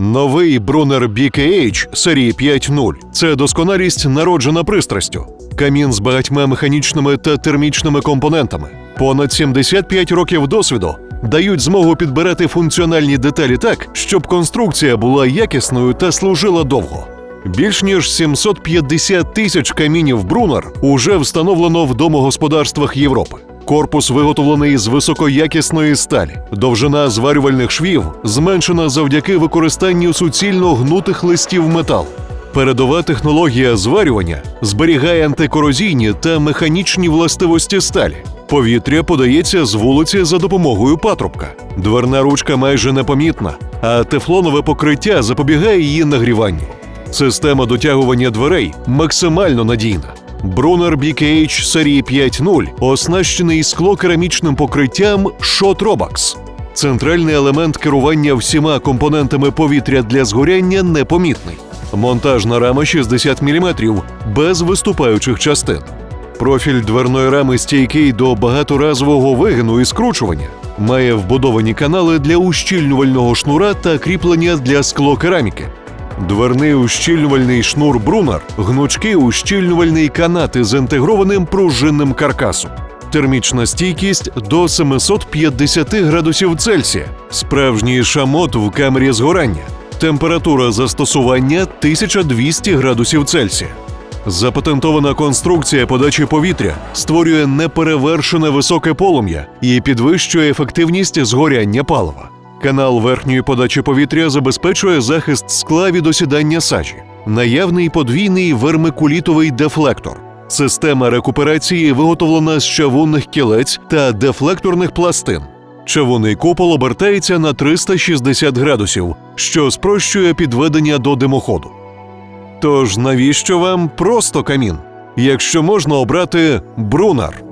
Новий Brunner BKH серії 5.0 – це досконалість народжена пристрастю. Камін з багатьма механічними та термічними компонентами. Понад 75 років досвіду дають змогу підбирати функціональні деталі так, щоб конструкція була якісною та служила довго. Більш ніж 750 тисяч камінів Брунер уже встановлено в домогосподарствах Європи. Корпус виготовлений з високоякісної сталі. Довжина зварювальних швів зменшена завдяки використанню суцільно гнутих листів металу. Передова технологія зварювання зберігає антикорозійні та механічні властивості сталі. Повітря подається з вулиці за допомогою патрубка. Дверна ручка майже непомітна, а тефлонове покриття запобігає її нагріванню. Система дотягування дверей максимально надійна. Brunner BKH серії 5.0 оснащений склокерамічним покриттям Shot Robax. Центральний елемент керування всіма компонентами повітря для згоряння непомітний. Монтажна рама 60 мм без виступаючих частин. Профіль дверної рами стійкий до багаторазового вигину і скручування. Має вбудовані канали для ущільнювального шнура та кріплення для склокераміки. Дверний ущільнювальний шнур Брунер, гнучкий ущільнювальний канат із інтегрованим пружинним каркасом. Термічна стійкість до 750 градусів Цельсія, справжній шамот в камері згорання, температура застосування 1200 градусів Цельсія. Запатентована конструкція подачі повітря створює неперевершене високе полум'я і підвищує ефективність згоряння палива. Канал верхньої подачі повітря забезпечує захист скла від осідання сажі, наявний подвійний вермикулітовий дефлектор. Система рекуперації виготовлена з чавунних кілець та дефлекторних пластин. Чавунний купол обертається на 360 градусів, що спрощує підведення до димоходу. Тож навіщо вам просто камін, якщо можна обрати Брунар?